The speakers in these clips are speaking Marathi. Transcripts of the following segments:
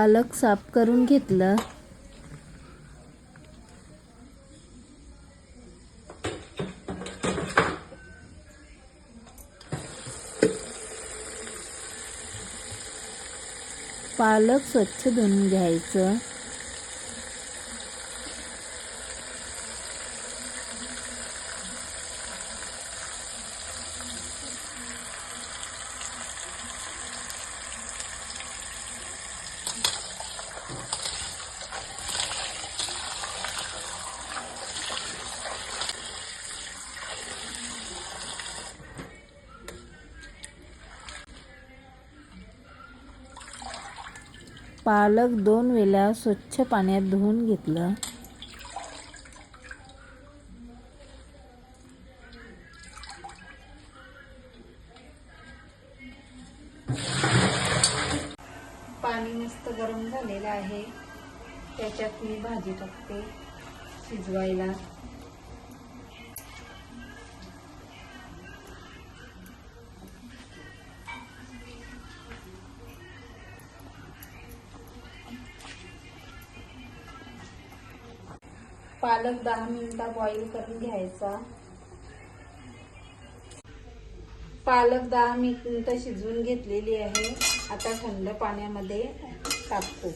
पालक साफ करून घेतलं. पालक स्वच्छ धुवून घ्यायचं. पालक दोन वेळा स्वच्छ पाण्यात धुवून घेतलं. पाणी मस्त गरम झालेलं आहे. त्याच्यात मी भाजी टाकते शिजवायला. पालक दहा मिनिटा बॉईल करून घ्यायचा. पालक दहा मिनिटं शिजवून घेतलेली आहे. आता थंड पाण्यामध्ये टाकतो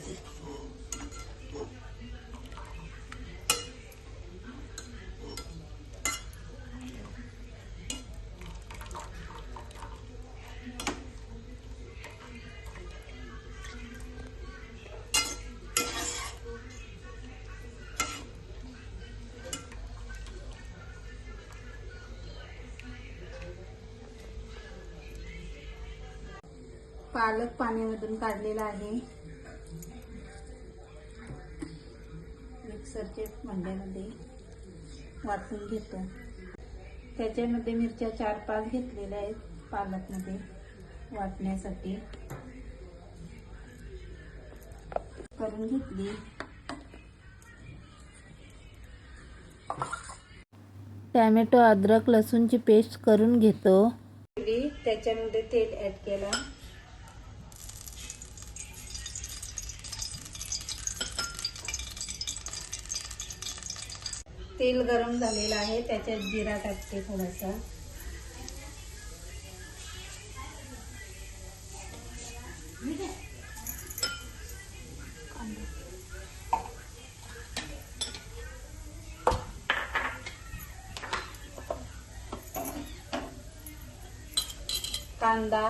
पालक पाण्यामधून काढलेला आहे. मिक्सरच्या भांड्यामध्ये वाटून घेतो. त्याच्यामध्ये मिरच्या चार पाच घेतलेल्या आहेत पालकमध्ये वाटण्यासाठी. करून घेतली. टॅमॅटो अद्रक लसूणची पेस्ट करून घेतो. त्याच्यामध्ये तेल ऍड केला. तेल गरम झालेलं आहे त्याच्यात जिरा टाकते थोडासा. कांदा.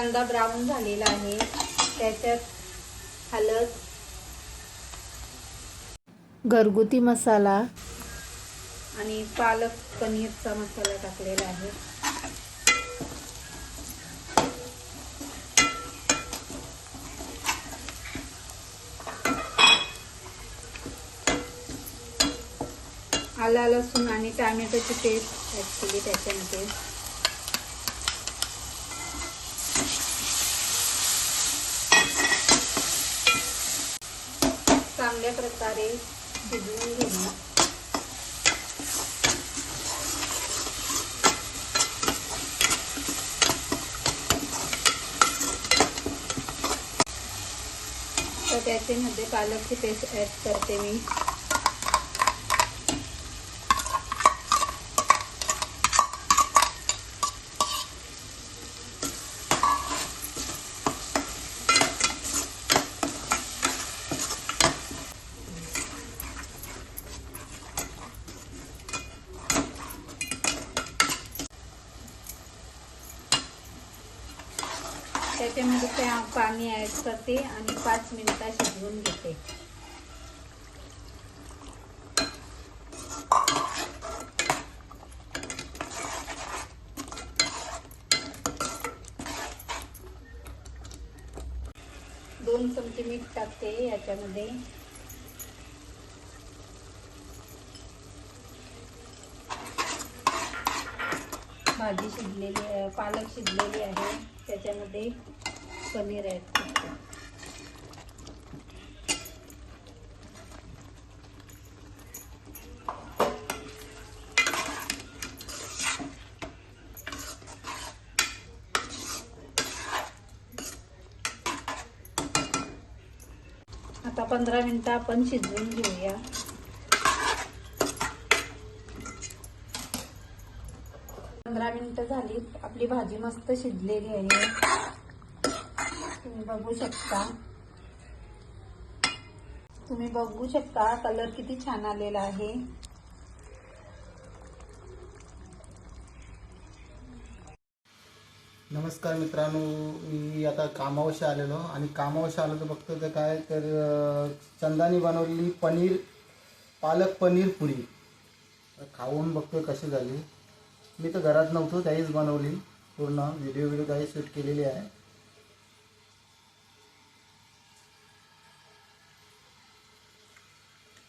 कांदा ब्राऊन झालेला आहे. त्याच्यात हळद घरगुती मसाला आणि पालक पनीरचा मसाला टाकलेला आहे. आला लसूण आणि टॅमॅटोची पेस्ट ॲड केली त्याच्यामध्ये. चांगल्या प्रकारे शिजवून घेणार. तर त्याच्यामध्ये पालकची पेस्ट ॲड करते मी. त्याच्यामध्ये त्या पाणी ॲड करते आणि पाच मिनिटा शिजवून घेते. दोन चमचे मीठ टाकते याच्यामध्ये. भाजी शिजलेली आहे पालक शिजलेली आहे. त्याच्यामध्ये पनीर ॲड करते. आता पंधरा मिनिटं आपण शिजवून घेऊया. पंधरा मिनिटं झाली. आपली भाजी मस्त शिजलेली आहे. तुम्ही बघू शकता. तुम्ही बघू शकता कलर किती छान आलेला आहे. नमस्कार मित्रांनो मी आता कामावशी आलेलो आणि कामावशी आलो तर बघतो तर काय तर चंदानी बनवलेली पनीर पालक पनीर पुरी. खाऊन बघतोय कशी झाली. मी तर घरात नव्हतो त्याहीच बनवली. पूर्ण व्हिडिओ व्हिडिओ काही शूट केलेली आहे.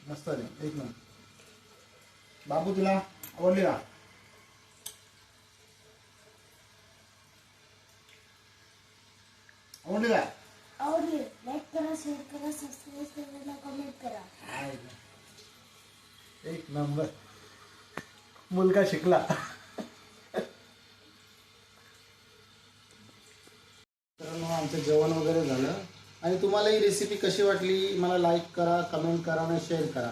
मस्त आहे. एक मिनिट बाबू तुला आवडली का? आवडली का आवडली. लाईक करा शेअर करा सबस्क्राईब करायला कमेंट करा? एक नंबर मुलगा शिकला मित्रांनो आमचं जेवण वगैरे झालं. आणि तुम्हाला ही रेसिपी कशी वाटली? मला लाईक करा कमेंट करा आणि शेअर करा.